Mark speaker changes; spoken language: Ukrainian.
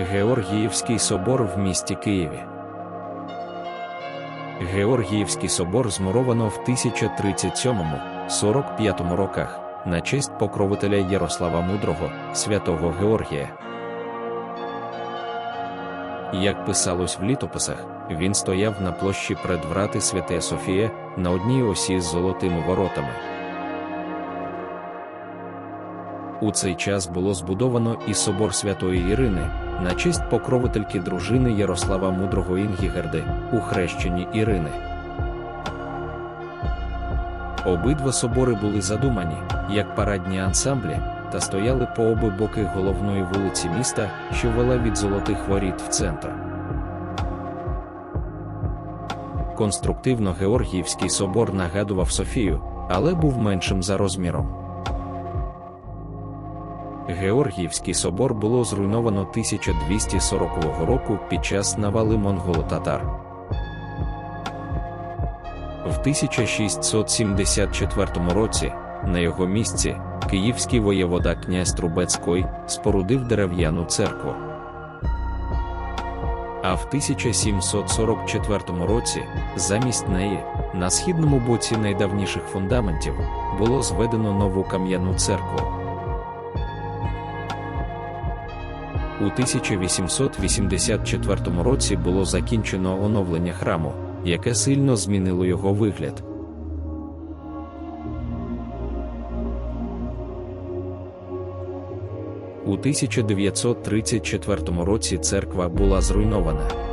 Speaker 1: Георгіївський собор в місті Києві. Георгіївський собор змуровано в 1037-45 роках на честь покровителя Ярослава Мудрого, святого Георгія. Як писалось в літописах, він стояв на площі перед врати Святе Софія на одній осі з золотими воротами. У цей час було збудовано і собор Святої Ірини на честь покровительки дружини Ярослава Мудрого Інгігерди у хрещенні Ірини. Обидва собори були задумані як парадні ансамблі та стояли по оби боки головної вулиці міста, що вела від золотих воріт в центр. Конструктивно Георгіївський собор нагадував Софію, але був меншим за розміром. Георгіївський собор було зруйновано 1240 року під час навали монголо-татар. В 1674 році на його місці київський воєвода князь Трубецький спорудив дерев'яну церкву. А в 1744 році замість неї на східному боці найдавніших фундаментів було зведено нову кам'яну церкву. У 1884 році було закінчено оновлення храму, яке сильно змінило його вигляд. У 1934 році церква була зруйнована.